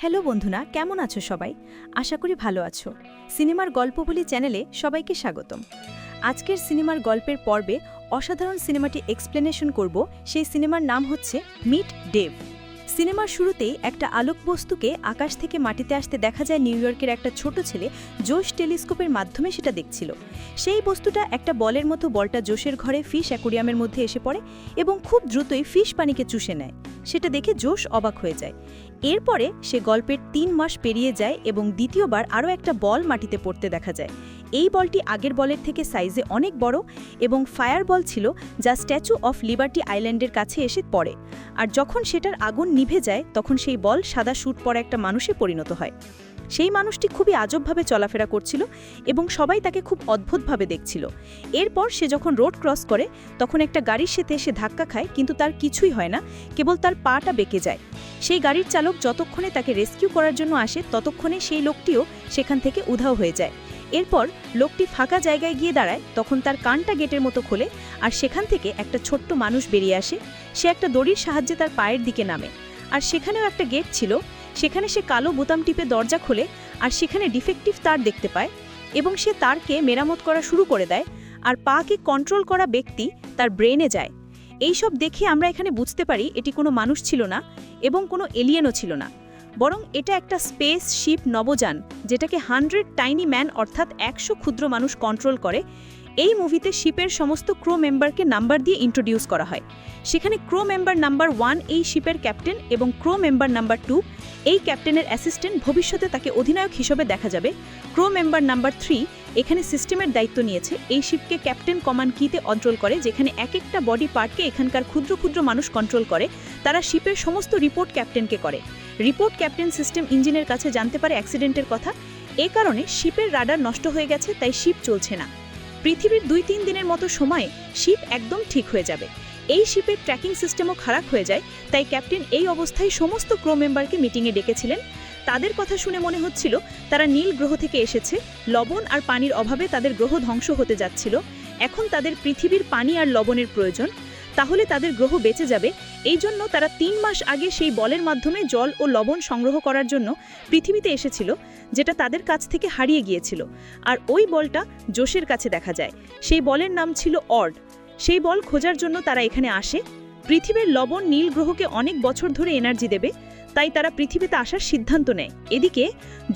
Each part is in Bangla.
হ্যালো বন্ধুরা, কেমন আছো সবাই? আশা করি ভালো আছো। সিনেমার গল্প বলি চ্যানেলে সবাইকে স্বাগতম। আজকের সিনেমার গল্পের পর্বে অসাধারণ সিনেমাটি এক্সপ্লেনেশন করব। সেই সিনেমার নাম হচ্ছে মিট ডেভ। সিনেমার শুরুতেই একটা আলোক বস্তুকে আকাশ থেকে মাটিতে আসতে দেখা যায় নিউ ইয়র্কের একটা ছোট ছেলে জোশ টেলিস্কোপের মাধ্যমে সেটা দেখছিল। সেই বস্তুটা একটা বলের মতো বলটা জোশের ঘরে ফিশ অ্যাকোরিয়ামের মধ্যে এসে পড়ে এবং খুব দ্রুতই ফিশ পানিকে চুষে নেয়। সেটা দেখে জোশ অবাক হয়ে যায়। এরপরে সে গল্পের তিন মাস পেরিয়ে যায় এবং দ্বিতীয়বার আরও একটা বল মাটিতে পড়তে দেখা যায়। এই বলটি আগের বলের থেকে সাইজে অনেক বড় এবং ফায়ার বল ছিল যা স্ট্যাচু অফ লিবার্টি আইল্যান্ডের কাছে এসে পড়ে। আর যখন সেটার আগুন নিভে যায়, তখন সেই বল সাদা শ্যুট পরা একটা মানুষে পরিণত হয়। সেই মানুষটি খুবই আজবভাবে চলাফেরা করছিল এবং সবাই তাকে খুব অদ্ভুতভাবে দেখছিল। এরপর সে যখন রোড ক্রস করে, তখন একটা গাড়ির সাথে এসে ধাক্কা খায়, কিন্তু তার কিছুই হয় না, কেবল তার পাটা বেঁকে যায়। সেই গাড়ির চালক যতক্ষণে তাকে রেস্কিউ করার জন্য আসে, ততক্ষণে সেই লোকটিও সেখান থেকে উধাও হয়ে যায়। এরপর লোকটি ফাঁকা জায়গায় গিয়ে দাঁড়ায়, তখন তার কানটা গেটের মতো খোলে আর সেখান থেকে একটা ছোট্ট মানুষ বেরিয়ে আসে। সে একটা দড়ির সাহায্যে তার পায়ের দিকে নামে। আর সেখানেও একটা গেট ছিল, সেখানে সে কালো বোতাম টিপে দরজা খোলে আর সেখানে ডিফেক্টিভ তার দেখতে পায় এবং সে তারকে মেরামত করা শুরু করে দেয় আর পাকে কন্ট্রোল করা ব্যক্তি তার ব্রেনে যায়। এইসব দেখে আমরা এখানে বুঝতে পারি এটি কোনো মানুষ ছিল না এবং কোনো এলিয়েনও ছিল না। বরং এটা একটা স্পেস শিপ নবযান, যেটাকে হান্ড্রেড টাইনি ম্যান অর্থাৎ একশো ক্ষুদ্র মানুষ কন্ট্রোল করে। এই মুভিতে শিপের সমস্ত ক্রো মেম্বারকে নাম্বার দিয়ে ইন্ট্রোডিউস করা হয়। সেখানে ক্রো মেম্বার নাম্বার ওয়ান এই শিপের ক্যাপ্টেন এবং ক্রো মেম্বার নাম্বার টু এই ক্যাপ্টেনের অ্যাসিস্ট্যান্ট ভবিষ্যতে তাকে অধিনায়ক হিসেবে দেখা যাবে। ক্রো মেম্বার নাম্বার থ্রি এখানে সিস্টেমের দায়িত্ব নিয়েছে। এই শিপকে ক্যাপ্টেন কমান্ড কিতে অন্ট্রোল করে, যেখানে এক একটা বডি পার্টকে এখানকার ক্ষুদ্র ক্ষুদ্র মানুষ কন্ট্রোল করে। তারা শিপের সমস্ত রিপোর্ট ক্যাপ্টেনকে করে। রিপোর্ট ক্যাপ্টেন সিস্টেম ইঞ্জিনের কাছে জানতে পারে অ্যাক্সিডেন্টের কথা। এ কারণে শিপের রাডার নষ্ট হয়ে গেছে, তাই শিপ চলছে না। পৃথিবীর দুই তিন দিনের মতো সময়ে শিপ একদম ঠিক হয়ে যাবে। এই শিপের ট্র্যাকিং সিস্টেমও খারাপ হয়ে যায়, তাই ক্যাপ্টেন এই অবস্থায় সমস্ত ক্রো মেম্বারকে মিটিংয়ে ডেকেছিলেন। তাদের কথা শুনে মনে হচ্ছিল, তারা নীল গ্রহ থেকে এসেছে, লবণ আর পানির অভাবে তাদের গ্রহ ধ্বংস হতে যাচ্ছিল। এখন তাদের পৃথিবীর পানি আর লবণের প্রয়োজন। তাহলে তাদের গ্রহ বেঁচে যাবে। এই জন্য তারা তিন মাস আগে সেই বলের মাধ্যমে জল ও লবণ সংগ্রহ করার জন্য পৃথিবীতে এসেছিল, যেটা তাদের কাছ থেকে হারিয়ে গিয়েছিল। আর ওই বলটা জোশের কাছে দেখা যায়। সেই বলের নাম ছিল অর্ড। সেই বল খোঁজার জন্য তারা এখানে আসে। পৃথিবীর লবণ নীল গ্রহকে অনেক বছর ধরে এনার্জি দেবে, তাই তারা পৃথিবীতে আসার সিদ্ধান্ত নেয়। এদিকে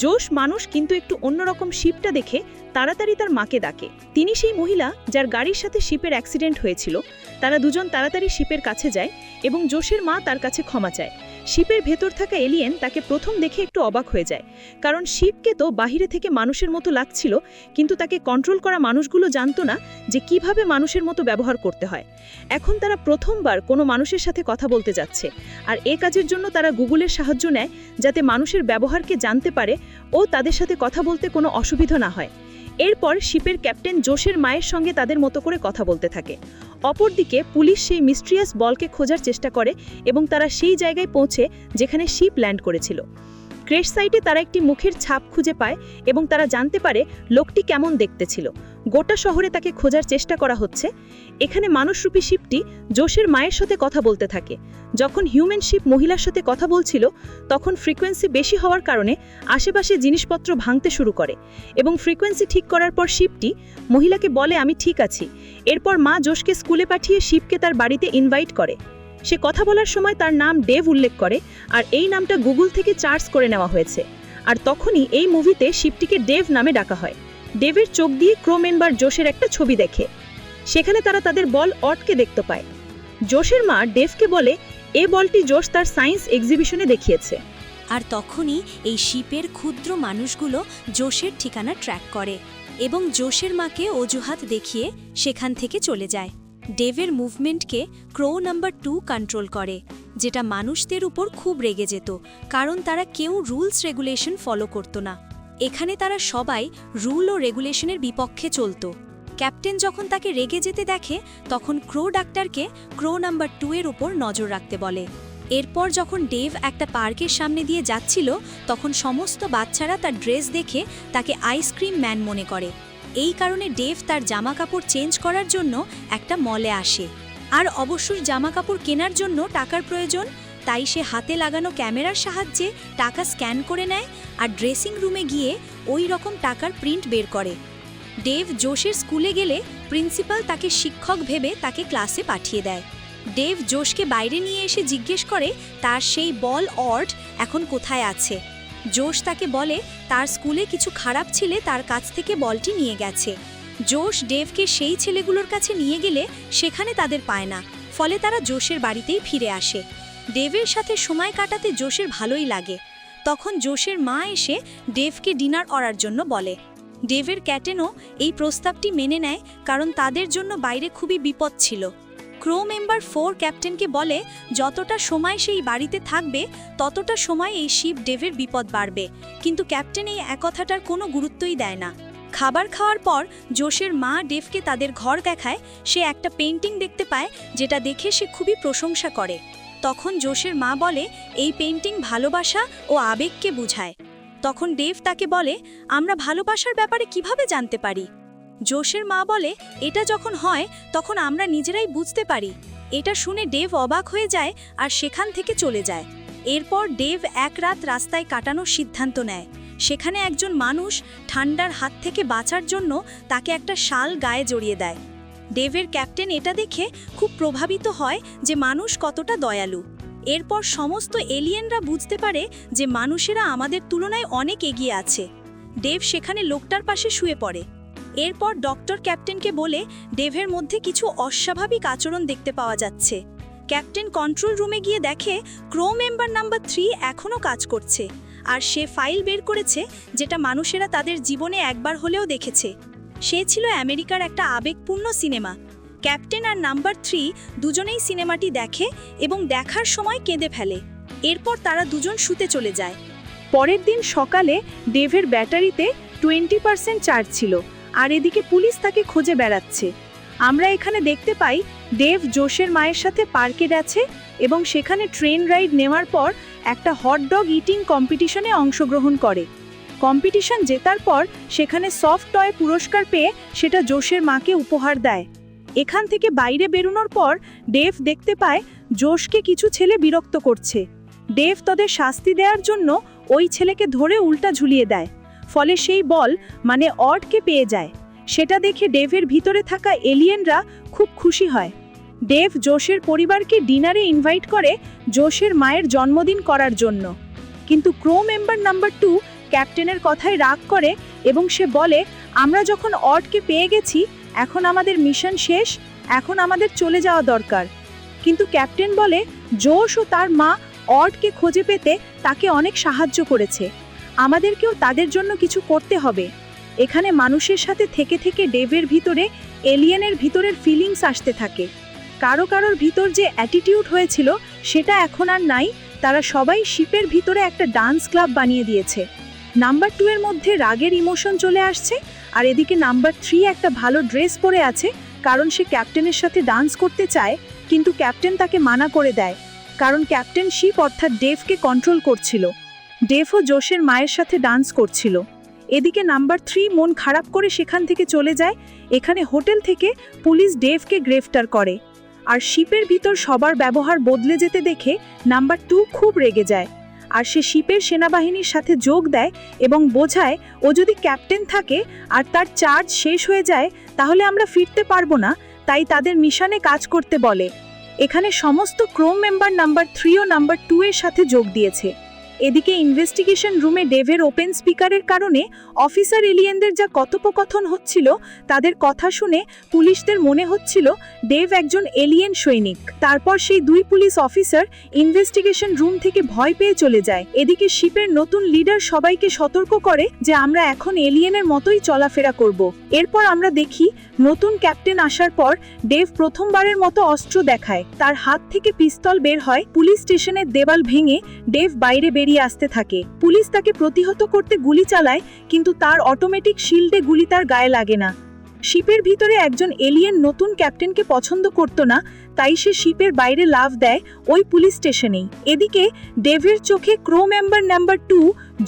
জোশ মানুষ কিন্তু একটু অন্যরকম শিপটা দেখে তাড়াতাড়ি তার মাকে ডাকে। তিনি সেই মহিলা যার গাড়ির সাথে শিপের অ্যাক্সিডেন্ট হয়েছিল। তারা দুজন তাড়াতাড়ি শিপের কাছে যায় এবং জোশের মা তার কাছে ক্ষমা চায়। শিপের ভেতর থাকা এলিয়েন তাকে প্রথম দেখে একটু অবাক হয়ে যায়। কারণ শিপকে তো বাহিরে থেকে মানুষের মতো লাগছিল, কিন্তু তাকে কন্ট্রোল করা মানুষগুলো জানতো না যে কীভাবে মানুষের মতো ব্যবহার করতে হয়। এখন তারা প্রথমবার কোনো মানুষের সাথে কথা বলতে যাচ্ছে আর এ কাজের জন্য তারা গুগলের সাহায্য নেয় যাতে মানুষের ব্যবহারকে জানতে পারে ও তাদের সাথে কথা বলতে কোনো অসুবিধা না হয়। এরপর শিপের ক্যাপ্টেন জোশের মায়ের সঙ্গে তাদের মতো করে কথা বলতে থাকে। অপরদিকে পুলিশ সেই মিস্ট্রিয়াস বলকে খোঁজার চেষ্টা করে এবং তারা সেই জায়গায় পৌঁছে যেখানে শিপ ল্যান্ড করেছিল। ক্রেশ সাইটে তারা একটি মুখের ছাপ খুঁজে পায় এবং তারা জানতে পারে লোকটি কেমন দেখতে ছিল। গোটা শহরে তাকে খোঁজার চেষ্টা করা হচ্ছে। এখানে মানুষরূপী শিপটি জোশের মায়ের সাথে কথা বলতে থাকে। যখন হিউম্যান শিপ মহিলার সাথে কথা বলছিল, তখন ফ্রিকোয়েন্সি বেশি হওয়ার কারণে আশেপাশে জিনিসপত্র ভাঙতে শুরু করে এবং ফ্রিকোয়েন্সি ঠিক করার পর শিপটি মহিলাকে বলে, আমি ঠিক আছি। এরপর মা জোশকে স্কুলে পাঠিয়ে শিপকে তার বাড়িতে ইনভাইট করে। সে কথা বলার সময় তার নাম ডেভ উল্লেখ করে আর এই নামটা গুগল থেকে চার্জ করে নেওয়া হয়েছে। আর তখনই এই মুভিতে শিপটিকে ডেভ নামে ডাকা হয়। ডেভের চোখ দিয়ে ক্রো মেম্বার জোশের একটা ছবি দেখে। সেখানে তারা তাদের বল অটকে দেখতে পায়। জোশের মা ডেভকে বলে, এ বলটি জোশ তার সায়েন্স এক্সিবিশনে দেখিয়েছে। আর তখনই এই শিপের ক্ষুদ্র মানুষগুলো জোশের ঠিকানা ট্র্যাক করে এবং জোশের মাকে অজুহাত দেখিয়ে সেখান থেকে চলে যায়। ডেভের মুভমেন্টকে ক্রো নাম্বার টু কন্ট্রোল করে, যেটা মানুষদের উপর খুব রেগে যেত, কারণ তারা কেউ রুলস রেগুলেশন ফলো করতো না। এখানে তারা সবাই রুল ও রেগুলেশনের বিপক্ষে চলতো। ক্যাপ্টেন যখন তাকে রেগে যেতে দেখে, তখন ক্রো ডাক্তারকে ক্রো নাম্বার টু এর ওপর নজর রাখতে বলে। এরপর যখন ডেভ একটা পার্কের সামনে দিয়ে যাচ্ছিল, তখন সমস্ত বাচ্চারা তার ড্রেস দেখে তাকে আইসক্রিম ম্যান মনে করে। এই কারণে ডেভ তার জামা কাপড় চেঞ্জ করার জন্য একটা মলে আসে। আর অবশ্যই জামা কাপড় কেনার জন্য টাকার প্রয়োজন? তাই সে হাতে লাগানো ক্যামেরার সাহায্যে টাকা স্ক্যান করে নেয় আর ড্রেসিং রুমে গিয়ে ওই রকম টাকার প্রিন্ট বের করে। ডেভ জোশের স্কুলে গেলে প্রিন্সিপাল তাকে শিক্ষক ভেবে তাকে ক্লাসে পাঠিয়ে দেয়। ডেভ জোশকে বাইরে নিয়ে এসে জিজ্ঞেস করে, তার সেই বল অর্ড এখন কোথায় আছে? জোশ তাকে বলে, তার স্কুলে কিছু খারাপ ছেলে তার কাছ থেকে বলটি নিয়ে গেছে। জোশ ডেভকে সেই ছেলেগুলোর কাছে নিয়ে গেলে সেখানে তাদের পায় না। ফলে তারা জোশের বাড়িতেই ফিরে আসে। ডেভের সাথে সময় কাটাতে জোশের ভালোই লাগে। তখন জোশের মা এসে ডেভকে ডিনার করার জন্য বলে। ডেভের ক্যাটেনও এই প্রস্তাবটি মেনে নেয় কারণ তাদের জন্য বাইরে খুবই বিপদ ছিল। ক্রো মেম্বার ফোর ক্যাপ্টেনকে বলে, যতটা সময় সেই বাড়িতে থাকবে, ততটা সময় এই শিপ ডেভের বিপদ বাড়বে। কিন্তু ক্যাপ্টেন এই একথাটার কোনো গুরুত্বই দেয় না। খাবার খাওয়ার পর জোশের মা ডেভকে তাদের ঘর দেখায়। সে একটা পেন্টিং দেখতে পায়, যেটা দেখে সে খুবই প্রশংসা করে। তখন জোশের মা বলে, এই পেন্টিং ভালোবাসা ও আবেগকে বুঝায়। তখন ডেভ তাকে বলে, আমরা ভালোবাসার ব্যাপারে কীভাবে জানতে পারি? জোশের মা বলে, এটা যখন হয়, তখন আমরা নিজেরাই বুঝতে পারি। এটা শুনে ডেভ অবাক হয়ে যায় আর সেখান থেকে চলে যায়। এরপর ডেভ এক রাত রাস্তায় কাটানোর সিদ্ধান্ত নেয়। সেখানে একজন মানুষ ঠান্ডার হাত থেকে বাঁচার জন্য তাকে একটা শাল গায়ে জড়িয়ে দেয়। ডেভের ক্যাপ্টেন এটা দেখে খুব প্রভাবিত হয় যে মানুষ কতটা দয়ালু। এরপর সমস্ত এলিয়েনরা বুঝতে পারে যে মানুষেরা আমাদের তুলনায় অনেক এগিয়ে আছে। ডেভ সেখানে লোকটার পাশে শুয়ে পড়ে। এরপর ডক্টর ক্যাপ্টেনকে বলে ডেভের মধ্যে কিছু অস্বাভাবিক আচরণ দেখতে পাওয়া যাচ্ছে। ক্যাপ্টেন কন্ট্রোল রুমে গিয়ে দেখে ক্রো মেম্বার নাম্বার থ্রি এখনও কাজ করছে। আর সে ফাইল বের করেছে যেটা মানুষেরা তাদের জীবনে একবার হলেও দেখেছে। সে ছিল আমেরিকার একটা আবেগপূর্ণ সিনেমা। ক্যাপ্টেন আর নাম্বার থ্রি দুজনেই সিনেমাটি দেখে এবং দেখার সময় কেঁদে ফেলে। এরপর তারা দুজন শুতে চলে যায়। পরের দিন সকালে ডেভের ব্যাটারিতে টোয়েন্টি পার্সেন্ট চার্জ ছিল আর এদিকে পুলিশ তাকে খুঁজে বেড়াচ্ছে। আমরা এখানে দেখতে পাই ডেভ জোশের মায়ের সাথে পার্কে গেছে এবং সেখানে ট্রেন রাইড নেওয়ার পর একটা হট ডগ ইটিং কম্পিটিশনে অংশগ্রহণ করে। কম্পিটিশন জেতার পর সেখানে সফট টয় পুরস্কার পেয়ে সেটা জোশের মাকে উপহার দেয়। এখান থেকে বাইরে বেরোনোর পর ডেভ দেখতে পায় জোশকে কিছু ছেলে বিরক্ত করছে। ডেভ তাদের শাস্তি দেওয়ার জন্য ওই ছেলেকে ধরে উল্টা ঝুলিয়ে দেয়। ফলে সেই বল মানে অডকে পেয়ে যায়। সেটা দেখে ডেভের ভিতরে থাকা এলিয়েনরা খুব খুশি হয়। ডেভ জোশের পরিবারকে ডিনারে ইনভাইট করে জোশের মায়ের জন্মদিন করার জন্য। কিন্তু ক্রো মেম্বার নাম্বার টু ক্যাপ্টেনের কথায় রাগ করে এবং সে বলে, আমরা যখন অর্ডকে পেয়ে গেছি, এখন আমাদের মিশন শেষ, এখন আমাদের চলে যাওয়া দরকার। কিন্তু ক্যাপ্টেন বলে, জোশ ও তার মা অর্ডকে খুঁজে পেতে তাকে অনেক সাহায্য করেছে। আমাদেরকেও তাদের জন্য কিছু করতে হবে। এখানে মানুষের সাথে থেকে থেকে ডেভের ভিতরে, এলিয়েনের ভিতরের ফিলিংস আসতে থাকে। কারও কারোর ভিতর যে অ্যাটিটিউড হয়েছিল, সেটা এখন আর নাই। তারা সবাই শিপের ভিতরে একটা ডান্স ক্লাব বানিয়ে দিয়েছে। নাম্বার টু এর মধ্যে রাগের ইমোশন চলে আসছে, আর এদিকে নাম্বার থ্রি একটা ভালো ড্রেস পরে আছে, কারণ সে ক্যাপ্টেনের সাথে ডান্স করতে চায়, কিন্তু ক্যাপ্টেন তাকে মানা করে দেয়, কারণ ক্যাপ্টেন শিপ অর্থাৎ ডেভকে কন্ট্রোল করছিল। ডেভও জোশের মায়ের সাথে ডান্স করছিল। এদিকে নাম্বার থ্রি মন খারাপ করে সেখান থেকে চলে যায়, এখানে হোটেল থেকে পুলিশ ডেভকে গ্রেফতার করে। আর শিপের ভিতর সবার ব্যবহার বদলে যেতে দেখে নাম্বার টু খুব রেগে যায়। আর সে শিপের সেনাবাহিনীর সাথে যোগ দেয় এবং বোঝায়, ও যদি ক্যাপ্টেন থাকে আর তার চার্জ শেষ হয়ে যায়, তাহলে আমরা ফিরতে পারব না। তাই তাদের মিশনে কাজ করতে বলে। এখানে সমস্ত ক্রোম মেম্বার নাম্বার থ্রি ও নাম্বার টু এর সাথে যোগ দিয়েছে। এদিকে ইনভেস্টিগেশন রুমে ডেভের ওপেন স্পিকারের কারণে অফিসার এলিয়েনদের যা কথোপকথন হচ্ছিল, তাদের কথা শুনে পুলিশদের মনে হচ্ছিল ডেভ একজন এলিয়েন সৈনিক। তারপর সেই দুই পুলিশ অফিসার ইনভেস্টিগেশন রুম থেকে ভয় পেয়ে চলে যায়। এদিকে শিপের নতুন লিডার সবাইকে সতর্ক করে যে আমরা এখন এলিয়েনের মতোই চলাফেরা করব। এরপর আমরা দেখি নতুন ক্যাপ্টেন আসার পর ডেভ প্রথমবারের মতো অস্ত্র দেখায়। তার হাত থেকে পিস্তল বের হয়, পুলিশ স্টেশনের দেওয়াল ভেঙে ডেভ বাইরে বেরিয়ে আসতে থাকে। পুলিশ তাকে প্রতিহত করতে গুলি চালায়, কিন্তু তার অটোমেটিক শিল্ডে গুলি তার গায়ে লাগে না। শিপের ভিতরে একজন এলিয়েন নতুন ক্যাপ্টেনকে পছন্দ করত না, তাই সে শিপের বাইরে লাভ দেয় ওই পুলিশ স্টেশনেই। এদিকে ডেভের চোখে ক্রো মেম্বার নাম্বার টু,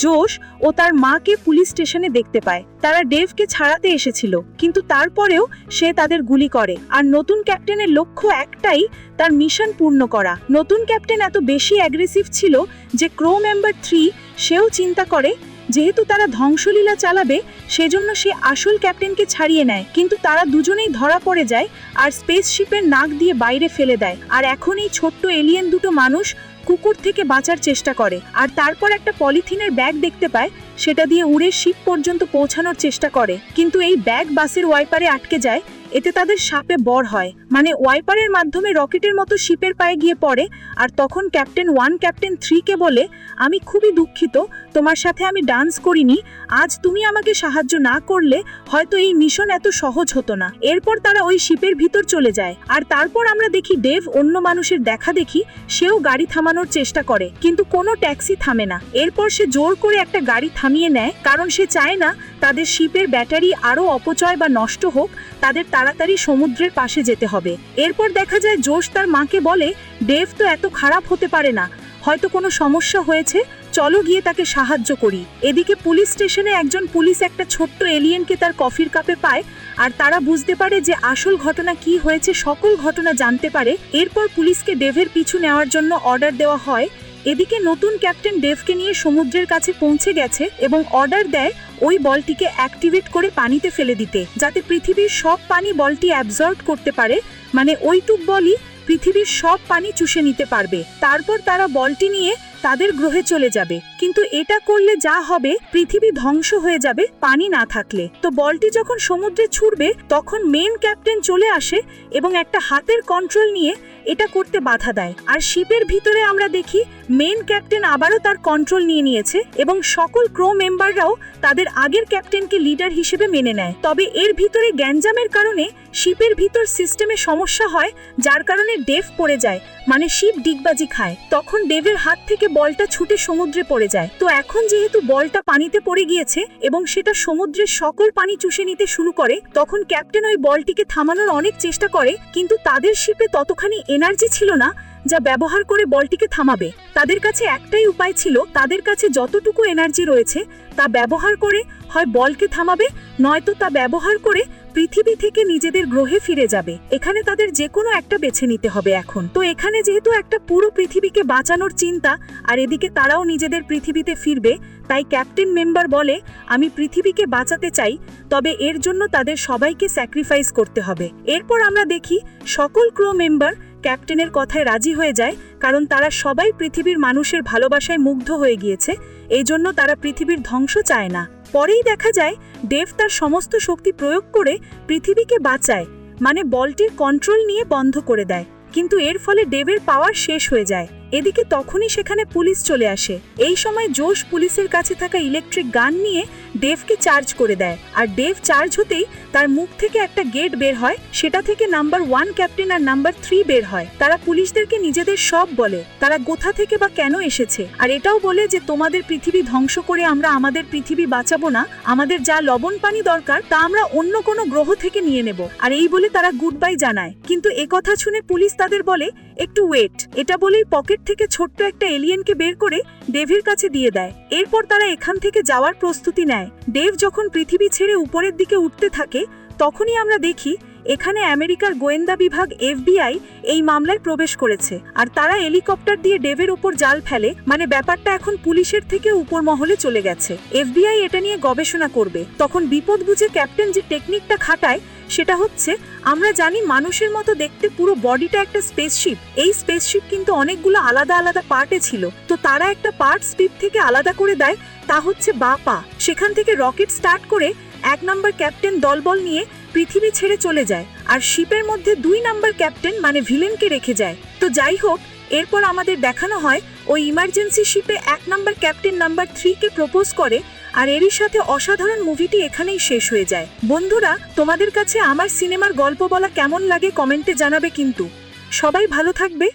জোশ ও তার মাকে পুলিশ স্টেশনে দেখতে পায়। তারা ডেভকে ছাড়াতে এসেছিল, কিন্তু তারপরেও সে তাদের গুলি করে। আর নতুন ক্যাপ্টেনের লক্ষ্য একটাই, তার মিশন পূর্ণ করা। নতুন ক্যাপ্টেন এত বেশি অ্যাগ্রেসিভ ছিল যে ক্রো মেম্বার থ্রি সেও চিন্তা করে যেহেতু তারা ধ্বংসলীলা চালাবে, সেজন্য সে আসল ক্যাপ্টেনকে ছাড়িয়ে নেয়। কিন্তু তারা দুজনেই ধরা পড়ে যায় আর স্পেসশিপের নাক দিয়ে বাইরে ফেলে দেয়। আর এখন এই ছোট্ট এলিয়েন দুটো মানুষ কুকুর থেকে বাঁচার চেষ্টা করে। আর তারপর একটা পলিথিনের ব্যাগ দেখতে পায়, সেটা দিয়ে উড়ে শিপ পর্যন্ত পৌঁছানোর চেষ্টা করে। কিন্তু এই ব্যাগ বাসের ওয়াইপারে আটকে যায় এতে তাদের সাপে বর হয়। মানে ওয়াইপারের মাধ্যমে রকেটের মতো শিপের পায়ে গিয়ে পড়ে, আর তখন ক্যাপ্টেন ওয়ান, ক্যাপ্টেন থ্রিকে বলে, আমি খুবই দুঃখিত, তোমার সাথে আমি ডান্স করিনি, আজ তুমি আমাকে সাহায্য না করলে হয়তো এই মিশন এত সহজ হতো না। এরপর তারা ওই শিপের ভিতর চলে যায়, আর তারপর আমরা দেখি ডেভ অন্য মানুষের দেখা দেখি, সেও গাড়ি থামানোর চেষ্টা করে, কিন্তু কোনো ট্যাক্সি থামে না। এরপর সে জোর করে একটা গাড়ি থামিয়ে নেয়, কারণ সে চায় না তাদের শিপের ব্যাটারি আরও অপচয় বা নষ্ট হোক, তাদের তাড়াতাড়ি সমুদ্রের পাশে যেতে হবে। এরপর দেখা যায় জোশ তার মাকে বলে, ডেভ তো এত খারাপ হতে পারে না। হয়তো কোনো সমস্যা হয়েছে, চলো গিয়ে তাকে সাহায্য করি। এদিকে পুলিশ স্টেশনে একজন পুলিশ একটা ছোট্ট এলিয়েনকে তার কফির কাপে পায়, আর তারা বুঝতে পারে যে আসল ঘটনা কি হয়েছে, সকল ঘটনা জানতে পারে। এরপর পুলিশকে ডেভের পিছু নেওয়ার জন্য অর্ডার দেওয়া হয়। এদিকে নতুন ক্যাপ্টেন ডেভকে নিয়ে সমুদ্রের কাছে পৌঁছে গেছে এবং অর্ডার দেয় ওই বলটিকে অ্যাক্টিভেট করে পানিতে ফেলে দিতে, যাতে পৃথিবীর সব পানি বলটি অ্যাবজর্ব করতে পারে মানে ওইটুক বলই পৃথিবীর সব পানি চুষে নিতে পারবে। তারপর তারা বলটি নিয়ে তাদের গ্রহে চলে যাবে। কিন্তু এটা করলে যা হবে, পৃথিবী ধ্বংস হয়ে যাবে পানি না থাকলে। তো বলটি যখন সমুদ্রে ছুটবে তখন মেন ক্যাপ্টেন চলে আসে এবং একটা হাতের কন্ট্রোল নিয়ে এটা করতে বাধা দেয়। আর শিপের ভিতরে আমরা দেখি মেন ক্যাপ্টেন আবারও তার কন্ট্রোল নিয়ে নিয়েছে এবং সকল ক্রো মেম্বাররাও তাদের আগের ক্যাপ্টেনকে লিডার হিসেবে মেনে নেয়। তবে এর ভিতরে গ্যাঞ্জামের কারণে শিপের ভিতর সিস্টেমে সমস্যা হয়, যার কারণে ডেভ পড়ে যায়। মানে শিপ ডিগবাজি খায়। তখন ডেভের হাত থেকে বলটা ছুটে সমুদ্রে পড়ে যায়। তো এখন যেহেতু বলটা পানিতে পড়ে গিয়েছে এবং সেটা সমুদ্রের সকল পানি চুষে নিতে শুরু করে, তখন ক্যাপ্টেন ওই বলটিকে থামানোর অনেক চেষ্টা করে, কিন্তু তাদের শিপে ততখানি এনার্জি ছিল না যা ব্যবহার করে বলটিকে থামাবে। তাদের কাছে একটাই উপায় ছিল, তাদের কাছে যতটুকু এনার্জি রয়েছে তা ব্যবহার করে হয় বলকে থামাবে, নয়তো তা ব্যবহার করে পৃথিবী থেকে নিজেদের গ্রহে ফিরে যাবে। এখানে তাদের যে কোনো একটা বেছে নিতে হবে এখন। তো এখানে যেহেতু একটা পুরো পৃথিবীকে বাঁচানোর চিন্তা, আর এদিকে তারাও নিজেদের পৃথিবীতে ফিরবে, তাই ক্যাপ্টেন মেম্বার বলে, আমি পৃথিবীকে বাঁচাতে চাই, তবে এর জন্য তাদের সবাইকে স্যাক্রিফাইস করতে হবে। এরপর আমরা দেখি, সকল ক্রো মেম্বার ক্যাপ্টেনের কথায় রাজি হয়ে যায়, কারণ তারা সবাই পৃথিবীর মানুষের ভালোবাসায় মুগ্ধ হয়ে গিয়েছে এই জন্য তারা পৃথিবীর ধ্বংস চায় না। পরেই দেখা যায় ডেভ তার সমস্ত শক্তি প্রয়োগ করে পৃথিবীকে বাঁচায় মানে বলটির কন্ট্রোল নিয়ে বন্ধ করে দেয়। কিন্তু এর ফলে ডেভের পাওয়ার শেষ হয়ে যায়। এদিকে তখনই সেখানে পুলিশ চলে আসে। এই সময় জোশ পুলিশের কাছে থাকা ইলেকট্রিক গান নিয়ে ডেভকে চার্জ করে দেয়। আর ডেভ চার্জ হতেই তার মুখ থেকে একটা গেট বের হয়, সেটা থেকে নাম্বার ওয়ান ক্যাপ্টেন আর নাম্বার থ্রি বের হয়। তারা পুলিশদেরকে নিজেদের সব বলে, তারা গোথা থেকে বা কেন এসেছে? আর এটাও বলে যে তোমাদের পৃথিবী ধ্বংস করে আমরা আমাদের পৃথিবী বাঁচাবো না, আমাদের যা লবণ পানি দরকার, তা আমরা অন্য কোনো গ্রহ থেকে নিয়ে নেব। আর এই বলে তারা গুড বাই জানায়। কিন্তু কথা শুনে পুলিশ তাদের বলে একটু ওয়েট এটা বলেই পকেট থেকে ছোট্ট একটা এলিয়েনকে বের করে ডেভের কাছে দিয়ে দেয়। এরপর তারা এখান থেকে যাওয়ার প্রস্তুতি নেয়। ডেভ যখন পৃথিবী ছেড়ে উপরের দিকে উঠতে থাকে, তখনই আমরা দেখি এখানে আমেরিকার গোয়েন্দা বিভাগ এফবিআই এই মামলায় প্রবেশ করেছে। আর তারা হেলিকপ্টার দিয়ে ডেভের ওপর জাল ফেলে মানে ব্যাপারটা এখন পুলিশের থেকে উপর মহলে চলে গেছে। এফবিআই এটা নিয়ে গবেষণা করবে। তখন বিপদ বুঝে ক্যাপ্টেন যে টেকনিকটা খাটায় সেটা হচ্ছে, আমরা জানি মানুষের মতো দেখতে পুরো বডিটা একটা স্পেসশিপ এই স্পেসশিপ কিন্তু অনেকগুলো আলাদা আলাদা পার্টে ছিল। তো তারা একটা পার্ট স্পিপ থেকে আলাদা করে দেয়, তা হচ্ছে বা পা সেখান থেকে রকেট স্টার্ট করে এক নম্বর ক্যাপ্টেন দলবল নিয়ে পৃথিবী ছেড়ে চলে যায়। আর শিপের মধ্যে দুই নাম্বার ক্যাপ্টেন মানে ভিলেনকে রেখে যায়। তো যাই হোক, এরপর আমাদের দেখানো হয়, ওই ইমার্জেন্সি শিপে এক নাম্বার ক্যাপ্টেন নাম্বার থ্রিকে প্রপোজ করে আর এরই সাথে অসাধারণ মুভিটি এখানেই শেষ হয়ে যায়। বন্ধুরা, তোমাদের কাছে আমার সিনেমার গল্প বলা কেমন লাগে কমেন্টে জানাবে কিন্তু। সবাই ভালো থাকবে